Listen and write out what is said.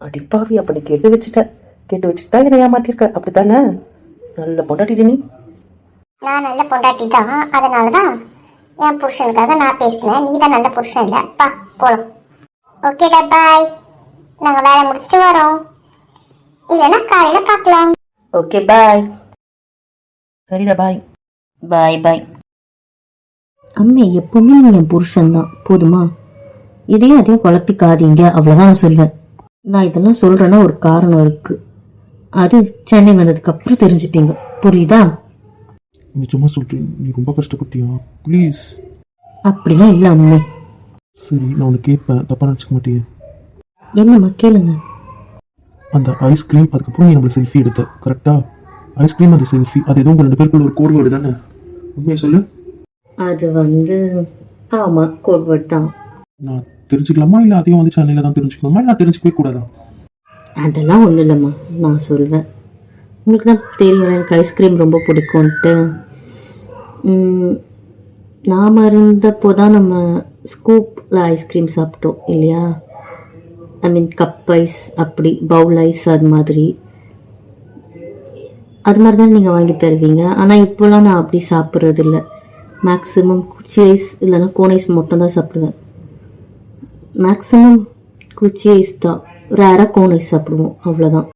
அடிப்பாவி அப்படி கேட்டு வச்சுட்ட. கேட்டு வச்சுட்டு தான் என்னை ஏமாத்திருக்க. அப்படித்தானே? நல்ல பொண்டாட்டி நீ. நான் நல்ல பொண்டாட்டி தான் அதனால தான் என் புருஷனுக்காக நான் பேசினேன். நீ தான் நல்ல புருஷன் இல்லை. பா போலாம். ஓகேடா பாய் நாங்கள் வேலை முடிச்சுட்டு வரோம். இல்லைன்னா காலையில் பார்க்கலாம். ஓகே பாய் சரிடா பாய் பாய் பாய் அம்மே எப்பவுமே நீங்க என் புருஷன் தான் போதுமா? இதையும் அதையும் குழப்பிக்காதீங்க. அவ்வளவுதான் நான் சொல்வேன். நான் இதெல்லாம் சொல்றேன்னா ஒரு காரணம் இருக்கு. அது சென்னை வந்ததுக்கு அப்புறம் தெரிஞ்சுப்பீங்க புரியுதா? நிஜமா சொல்றேன். நீ ரொம்ப கஷ்டப்பட்டியா? ப்ளீஸ் அப்படிலாம் இல்லை அம்மே. சரி நான் உனக்கு கேட்பேன். தப்பா நினச்சிக்க மாட்டியே. என்னம்மா கேளுங்க. அந்த ஐஸ்கிரீம் அதுக்கப்புறம் நீ நம்மள செல்ஃபி எடுத்த. கரெக்டா ஐஸ்கிரீம் அந்த செல்ஃபி அது எதுவும் ரெண்டு பேருக்குள்ள ஒரு கோட் வேர்டு தானே? உண்மையை சொல்லு. அது வந்து ஆமா கோட் வேர்ட் தான். நான் தெரிஞ்சுக்கலாமா? இல்லை அதையும் வந்து சென்னையில் தான் தெரிஞ்சுக்கணுமா? இல்லை நான் தெரிஞ்சுக்கவே கூடாதா? அதெல்லாம் ஒன்றும் இல்லைம்மா. நான் சொல்வேன். உங்களுக்கு தான் தெரியும் எனக்கு ஐஸ்கிரீம் ரொம்ப பிடிக்கும்ன்ட்டு. நாம் இருந்தப்போ தான் நம்ம ஸ்கூப்பில் ஐஸ்கிரீம் சாப்பிட்டோம் இல்லையா? ஐ மீன் கப் ஐஸ் அப்படி பவுல் ஐஸ் அது மாதிரி. அது மாதிரி தான் நீங்கள் வாங்கி தருவீங்க. ஆனால் இப்போலாம் நான் அப்படி சாப்பிட்றதில்ல. மேக்ஸிமம் குச்சி ஐஸ் இல்லைன்னா கோன் ஐஸ் மட்டும் தான் சாப்பிடுவேன். மேக்ஸிமம் குச்சி ஐஸ் தான் ரேராக கோன் ஐஸ் சாப்பிடுவோம். அவ்வளோதான்